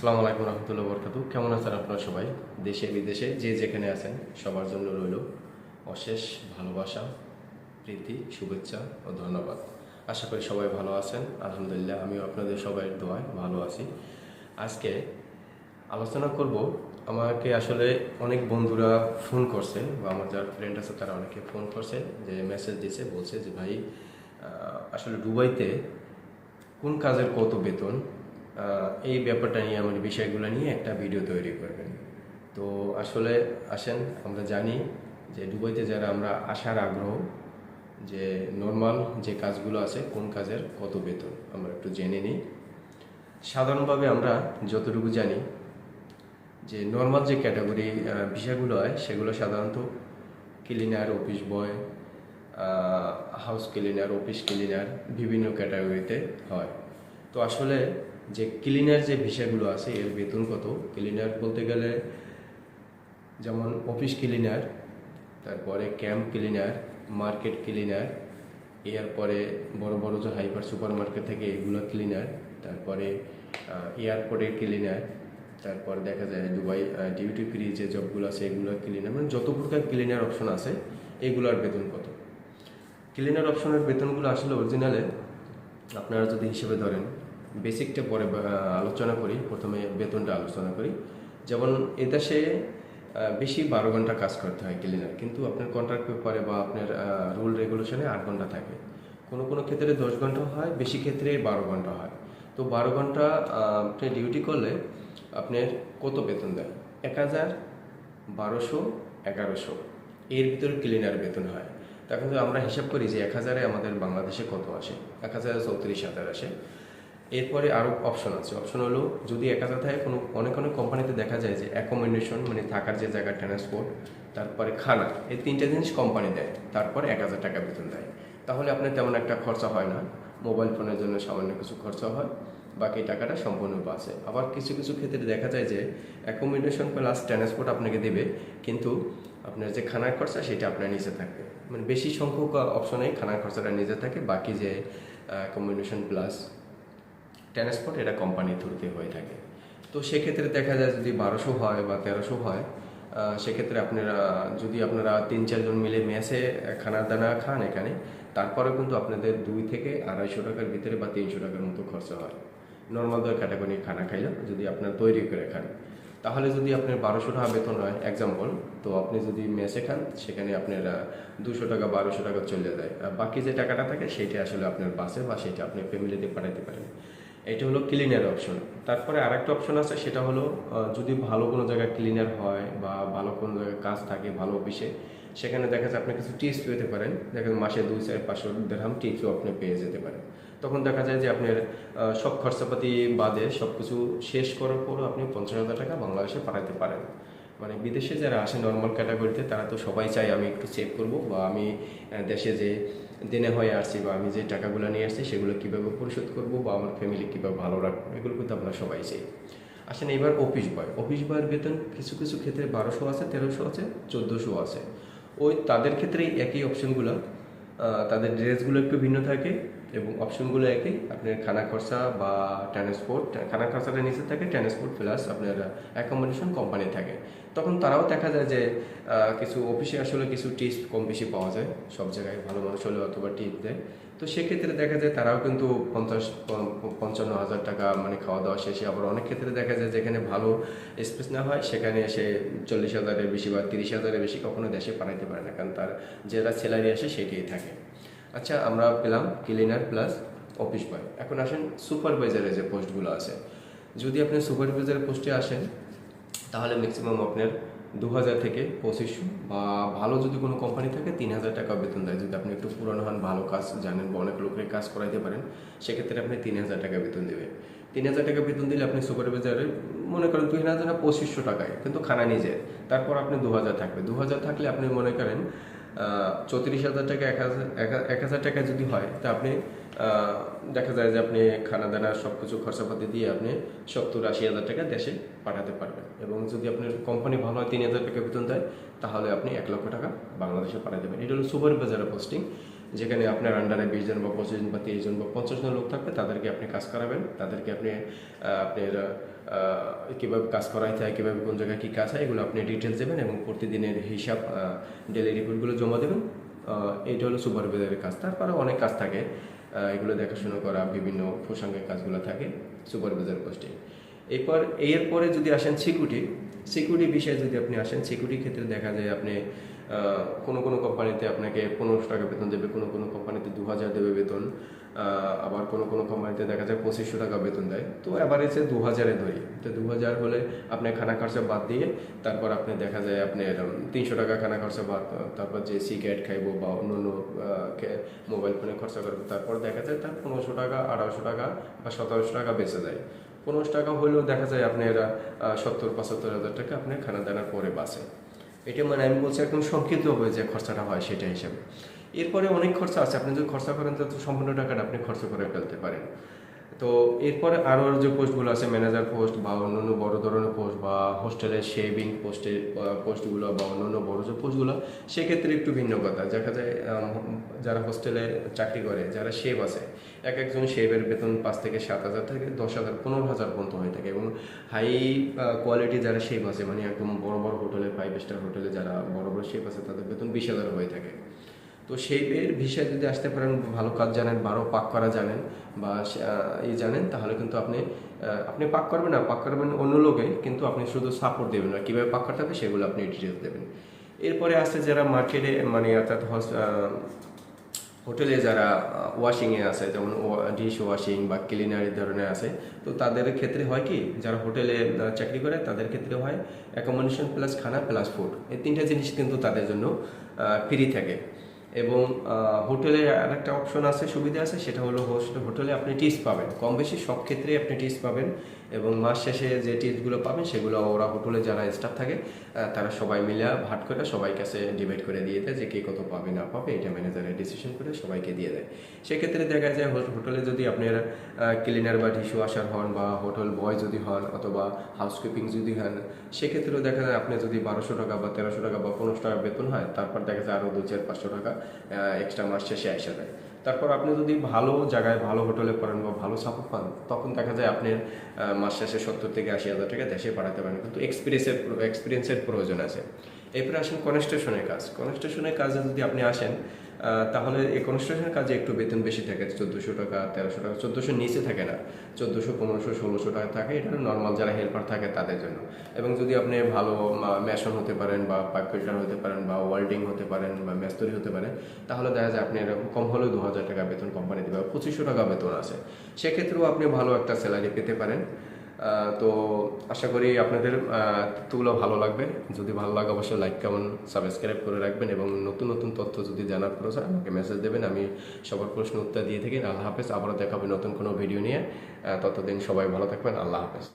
আসসালামু আলাইকুম রহমতুল্লাহ বরকাতু কেমন আছেন আপনারা সবাই? দেশে বিদেশে যে যেখানে আছেন, সবার জন্য রইল অশেষ ভালোবাসা, প্রীতি, শুভেচ্ছা ও ধন্যবাদ। আশা করি সবাই ভালো আছেন। আলহামদুলিল্লাহ, আমিও আপনাদের সবাই দোয়ায় ভালো আছি। আজকে আলোচনা করব, আমাকে আসলে অনেক বন্ধুরা ফোন করছে বা আমার যার ফ্রেন্ড আছে তারা অনেকে ফোন করছে, যে মেসেজ দিছে, বলছে যে, ভাই আসলে দুবাইতে কোন কাজের কত বেতন? এই ব্যাপারটা নিয়ে আমার বিষয়গুলো নিয়ে একটা ভিডিও তৈরি করবেন। তো আসলে আসেন, আমরা জানি যে দুবাইতে যারা আমরা আসার আগ্রহ যে নর্মাল যে কাজগুলো আছে, কোন কাজের কত বেতন, আমরা একটু জেনে নিই। সাধারণভাবে আমরা যতটুকু জানি যে নর্মাল যে ক্যাটাগরি বিষয়গুলো হয়, সেগুলো সাধারণত cleaner office boy house cleaner office cleaner বিভিন্ন ক্যাটাগরিতে হয়। তো আসলে যে ক্লিনার যে বিষয়গুলো আছে, এর বেতন কত? ক্লিনার বলতে গেলে যেমন অফিস ক্লিনার তারপরে ক্যাম্প ক্লিনার মার্কেট ক্লিনার এরপরে বড় বড় যে হাইপার সুপার মার্কেট থেকে এগুলো ক্লিনার তারপরে এয়ারপোর্টের ক্লিনার তারপর দেখা যায় দুবাই ডিউটি ফ্রি যে জবগুলো আছে, এগুলো ক্লিনার মানে যত প্রকার ক্লিনার অপশন আছে, এগুলোর বেতন কত? ক্লিনার অপশনের বেতনগুলো আসলে অরিজিনালে আপনারা যদি হিসেবে ধরেন বেসিকটা পরে আলোচনা করি, প্রথমে বেতনটা আলোচনা করি। যেমন এদেশে বেশি বারো ঘণ্টা কাজ করতে হয় ক্লিনার, কিন্তু আপনার কন্ট্রাক্ট পেপারে বা আপনার রুল রেগুলেশনে আট ঘণ্টা থাকে। কোনো কোনো ক্ষেত্রে দশ ঘণ্টা হয়, বেশি ক্ষেত্রে বারো ঘণ্টা হয়। তো বারো ঘণ্টা আপনি ডিউটি করলে আপনার কত বেতন দেয়? এক হাজার বারোশো এগারোশো। এর ভিতরে ক্লিনার বেতন হয়। তখন আমরা হিসাব করি যে এক হাজারে আমাদের বাংলাদেশে কত আসে? এক হাজার চৌত্রিশ হাজার আসে। এরপরে আরও অপশন আছে। অপশন হলো, যদি এক থাকে কোনো, অনেক অনেক কোম্পানিতে দেখা যায় যে অ্যাকোমোডেশন মানে থাকার যে জায়গা ট্রান্সপোর্ট তারপরে খানা, এই তিনটা জিনিস কোম্পানি দেয়, তারপরে এক হাজার টাকা বেতন দেয়। তাহলে আপনার তেমন একটা খরচা হয় না। মোবাইল ফোনের জন্য সামান্য কিছু খরচা হয়, বাকি টাকাটা সম্পূর্ণ বাঁচে। আবার কিছু কিছু ক্ষেত্রে দেখা যায় যে অ্যাকোমোডেশন প্লাস ট্রান্সপোর্ট আপনাকে দেবে, কিন্তু আপনার যে খানার খরচা, সেটা আপনার নিচে থাকবে। মানে বেশি সংখ্যক অপশনে খানার খরচাটা নিজে থাকে, বাকি যে অ্যাকোমোডেশন প্লাস ট্রান্সপোর্ট এটা কোম্পানির থ্রুতে হয়ে থাকে। তো সেক্ষেত্রে দেখা যায় যদি বারোশো হয় বা তেরোশো হয় সেক্ষেত্রে আপনারা, যদি আপনারা তিন চারজন মিলে মেসে খানার দানা খান এখানে তারপরে কিন্তু আপনাদের দুই থেকে আড়াইশো টাকার ভিতরে বা তিনশো টাকার মতো খরচা হয়। নর্মাল দর ক্যাটাগরি খানা খাইলে যদি আপনার তৈরি করে খান। তাহলে যদি আপনার বারোশো টাকা বেতন হয় এক্সাম্পল তো আপনি যদি মেসে খান, সেখানে আপনার দুশো টাকা, বারোশো টাকা চলে যায়। বাকি যে টাকাটা থাকে, সেটা আসলে আপনার বাসে বা সেটা আপনি ফ্যামিলিতে পাঠাতে পারেন। এটা হলো ক্লিনার অপশন তারপরে আরেকটা অপশন আছে, সেটা হলো যদি ভালো কোনো জায়গায় ক্লিনার হয় বা ভালো কোনো জায়গায় কাজ থাকে ভালো অফিসে সেখানে দেখা যায় আপনি কিছু টিপস পেতে পারেন। দেখেন মাসে দুই, চার, পাঁচশো দেড়হাম টিপসও আপনি পেয়ে যেতে পারেন। তখন দেখা যায় যে আপনার সব খরচাপাতি বাদে সব কিছু শেষ করার পরও আপনি পঞ্চাশ হাজার টাকা বাংলাদেশে পাঠাতে পারেন। মানে বিদেশে যারা আসে নর্মাল ক্যাটাগরিতে তারা তো সবাই চায় আমি একটু সেভ করব বা আমি দেশে যে দেনে হয়ে আসছি বা আমি যে টাকাগুলো নিয়ে আসছি, সেগুলো কীভাবে পরিশোধ করব বা আমার ফ্যামিলি কীভাবে ভালো রাখব, এগুলো কিন্তু আমরা সবাই চাই। আসেন এবার অফিস বয় অফিস বয়ের বেতন কিছু কিছু ক্ষেত্রে বারোশো আছে, তেরোশো আছে, চোদ্দোশো আছে। ওই তাদের ক্ষেত্রেই একই অপশনগুলো তাদের ড্রেসগুলো একটু ভিন্ন থাকে এবং অপশনগুলো একই। আপনার খানা খরচা বা ট্রান্সপোর্ট খানা খরচাটা নিচে থাকে ট্রান্সপোর্ট প্লাস আপনার অ্যাকোমোডেশন কোম্পানি থাকে। তখন তারাও দেখা যায় যে কিছু অফিসে আসলে কিছু টিপস কম বেশি পাওয়া যায়। সব জায়গায় ভালো মানুষ হলে অথবা টিপ দেয়। তো সেক্ষেত্রে দেখা যায় তারাও কিন্তু পঞ্চাশ পঞ্চান্ন হাজার টাকা মানে খাওয়া দাওয়া শেষে আবার অনেক ক্ষেত্রে দেখা যায় যেখানে ভালো স্পেস না হয়, সেখানে এসে চল্লিশ হাজারের বেশি বা তিরিশ হাজারের বেশি কখনো দেশে পাঠাইতে পারে না। কারণ তার যেটা স্যালারি আসে সেটাই থাকে। আচ্ছা আমরা পেলাম ক্লিনার প্লাস অফিস বয় এখন আসেন সুপারভাইজারের যে পোস্টগুলো আছে। যদি আপনি সুপারভাইজারের পোস্টে আসেন তাহলে ম্যাক্সিমাম আপনার দু হাজার থেকে পঁচিশশো বা ভালো যদি কোনো কোম্পানি থাকে তিন হাজার টাকা বেতন দেয়। যদি আপনি একটু পুরনো হন, ভালো কাজ জানেন বা অনেক লোকের কাজ করাইতে পারেন, সেক্ষেত্রে আপনি তিন হাজার টাকা বেতন দেবে তিন হাজার টাকা বেতন দিলে আপনি সুপারভাইজারে মনে করেন তিন হাজার না, পঁচিশশো টাকায় কিন্তু খানা নিজের তারপর আপনি দু হাজার থাকবে। দু হাজার থাকলে আপনি মনে করেন চৌত্রিশ হাজার টাকা এক হাজার, এক- হাজার টাকা যদি হয়, তা আপনি দেখা যায় যে আপনি খানা দানা সব কিছু খরচাপাতি দিয়ে আপনি সত্তর আশি হাজার টাকা দেশে পাঠাতে পারবেন। এবং যদি আপনার কোম্পানি ভালো হয়, তিন হাজার টাকা বেতন দেয়, তাহলে আপনি এক লক্ষ টাকা বাংলাদেশে পাঠাতে পারেন এটা হলো সুপারভাইজারের পোস্টিং যেখানে আপনার আন্ডারে বিশ জন বা পঁচিশ জন বা তিরিশ জন বা পঞ্চাশ জন লোক থাকবে, তাদেরকে আপনি কাজ করাবেন। তাদেরকে আপনি আপনার কীভাবে কাজ করাইতে হয়, কীভাবে কোন জায়গায় কী কাজ হয়, এগুলো আপনি ডিটেলস দেবেন এবং প্রতিদিনের হিসাব ডেলি রিপোর্টগুলো জমা দেবেন। এইটা হলো সুপারভাইজারের কাজ। তারপরে অনেক কাজ থাকে। এগুলো দেখাশোনা করা, বিভিন্ন প্রসঙ্গের কাজগুলো থাকে সুপারভাইজার পোস্টে এরপর, এরপরে যদি আসেন সিকিউরিটি সিকিউরিটি বিষয়ে যদি আপনি আসেন সিকিউরিটির ক্ষেত্রে দেখা যায় আপনি কোনো কোনো কোম্পানিতে আপনাকে পনেরোশো টাকা বেতন দেবে, কোনো কোনো কোম্পানিতে দু হাজার দেবে বেতন আবার কোনো কোনো কোম্পানিতে দেখা যায় পঁচিশশো টাকা বেতন দেয়। তো অ্যাভারেজে দু হাজারে ধরি। তো দু হাজার হলে আপনার খানা খরচা বাদ দিয়ে তারপর আপনি দেখা যায় আপনার তিনশো টাকা খানা খরচা বাদ, তারপর যে সিগারেট খাইবো বা অন্য অন্য মোবাইল ফোনে খরচা করব, তারপর দেখা যায় তার পনেরোশো টাকা, আড়াইশো টাকা বা সতেরোশো টাকা বেঁচে যায়। পনেরোশো টাকা হলেও দেখা যায় আপনার সত্তর, পঁচাত্তর হাজার টাকা আপনার খানা দানার পরে বাঁচে এটা মানে আমি বলছি একদম সংক্ষিপ্তভাবে যে খরচাটা হয় সেটা হিসাবে। এরপরে অনেক খরচা আছে। আপনি যদি খরচা করেন তো সম্পূর্ণ টাকাটা আপনি খরচ করে ফেলতে পারেন। তো এরপরে আরও যে পোস্টগুলো আছে ম্যানেজার পোস্ট বা অন্যান্য বড় ধরনের পোস্ট বা হোস্টেলের শেভিং পোস্টের পোস্টগুলো বা অন্যান্য বড় যে পোস্টগুলো সেক্ষেত্রে একটু ভিন্ন কথা। দেখা যায় যারা হোস্টেলে চাকরি করে, যারা শেভ আছে, এক একজন শেভের বেতন পাঁচ থেকে সাত হাজার থেকে দশ হাজার, পনেরো হাজার পর্যন্ত হয়ে থাকে এবং হাই কোয়ালিটি যারা শেভ আছে মানে একদম বড় বড় হোটেলে ফাইভ স্টার হোটেলে যারা বড় বড় শেভ আছে, তাদের বেতন বিশ হাজার হয়ে থাকে। তো সেই শেপের বিষয়ে যদি আসতে পারেন ভালো কাজ জানেন বারো পাক করা জানেন বা আহ, এই জানেন তাহলে কিন্তু আপনি আপনি পাক করবেন না পাক করবেন অন্য লোকে কিন্তু আপনি শুধু সাপোর্ট দেবেন না কীভাবে পাক করতে হবে সেগুলো আপনি ডিটেলস দেবেন। এরপরে আছে যারা মার্কেটে মানে অর্থাৎ হোটেলে যারা ওয়াশিংয়ে আছে যেমন ডিশ ওয়াশিং বা ক্লিনার ধরনের আছে তো তাদের ক্ষেত্রে হয় কি যারা হোটেলে চাকরি করে তাদের ক্ষেত্রে হয় অ্যাকোমোডেশন প্লাস খানা প্লাস ফুড এই তিনটা জিনিস কিন্তু তাদের জন্য ফ্রি থাকে। এবং হোটেলে আরেকটা অপশন আছে, সুবিধা আছে, সেটা হলো হোস্ট, হোটেলে আপনি টিপস পাবেন। কম বেশি সব ক্ষেত্রে আপনি টিপস পাবেন এবং মাস শেষে যে টিপসগুলো পাবেন, সেগুলো ওরা হোটেলে যারা স্টাফ থাকে তারা সবাই মিলে ভাট করে সবাই কাছে ডিভাইড করে দিয়ে দেয় যে কে কত পাবে, না পাবে, এটা ম্যানেজারের ডিসিশন করে সবাইকে দিয়ে দেয়। সেক্ষেত্রে দেখা যায় হোটেলে যদি আপনার ক্লিনার বা টিস্যু আসার হন বা হোটেল বয় যদি হন অথবা হাউসকিপিং যদি হন, সেক্ষেত্রেও দেখা যায় আপনি যদি বারোশো টাকা বা তেরোশো টাকা বা পনেরোশো টাকা বেতন হয়, তারপর দেখা যায় আরও দু, চার, পাঁচশো টাকা এক্সট্রা মাস শেষে আসা যায়। তারপর আপনি যদি ভালো জায়গায় ভালো হোটেলে পড়েন বা ভালো সাপোর্ট পান, তখন দেখা যায় আপনি মাস শেষে সত্তর থেকে আশি হাজার টাকা দেশে পাঠাতে পারেন। কিন্তু এক্সপিরিয়েন্সের এক্সপিরিয়েন্সের প্রয়োজন আছে। এরপরে আসেন কনস্ট্রাকশনের কাজ। কনস্ট্রাকশনের কাজে যদি আপনি আসেন তাহলে এই কনস্ট্রাকশনের কাজে একটু বেতন বেশি থাকে, চোদ্দোশো টাকা, তেরোশো টাকা, চোদ্দোশোর নিচে থাকে না, চোদ্দোশো, পনেরোশো, ষোলোশো টাকা থাকে, এটা নর্মাল যারা হেল্পার থাকে তাদের জন্য। এবং যদি আপনি ভালো মেশন হতে পারেন বা পাইপ ফিল্টার হতে পারেন বা ওয়েল্ডিং হতে পারেন বা মেস্তরি হতে পারেন, তাহলে দেখা যায় আপনি এরকম কম হলেও দু হাজার টাকা বেতন কোম্পানি দেবে পঁচিশশো টাকা বেতন আছে। সেক্ষেত্রেও আপনি ভালো একটা স্যালারি পেতে পারেন। তো আশা করি আপনাদের তথ্যগুলো ভালো লাগবে। যদি ভালো লাগে, অবশ্যই লাইক কেমন সাবস্ক্রাইব করে রাখবেন এবং নতুন নতুন তথ্য যদি জানার প্রয়োজন আমাকে মেসেজ দেবেন। আমি সবার প্রশ্ন উত্তর দিয়ে থাকি। আল্লাহ হাফেজ। আবারও দেখাবে নতুন কোনো ভিডিও নিয়ে। ততদিন সবাই ভালো থাকবেন। আল্লাহ হাফেজ।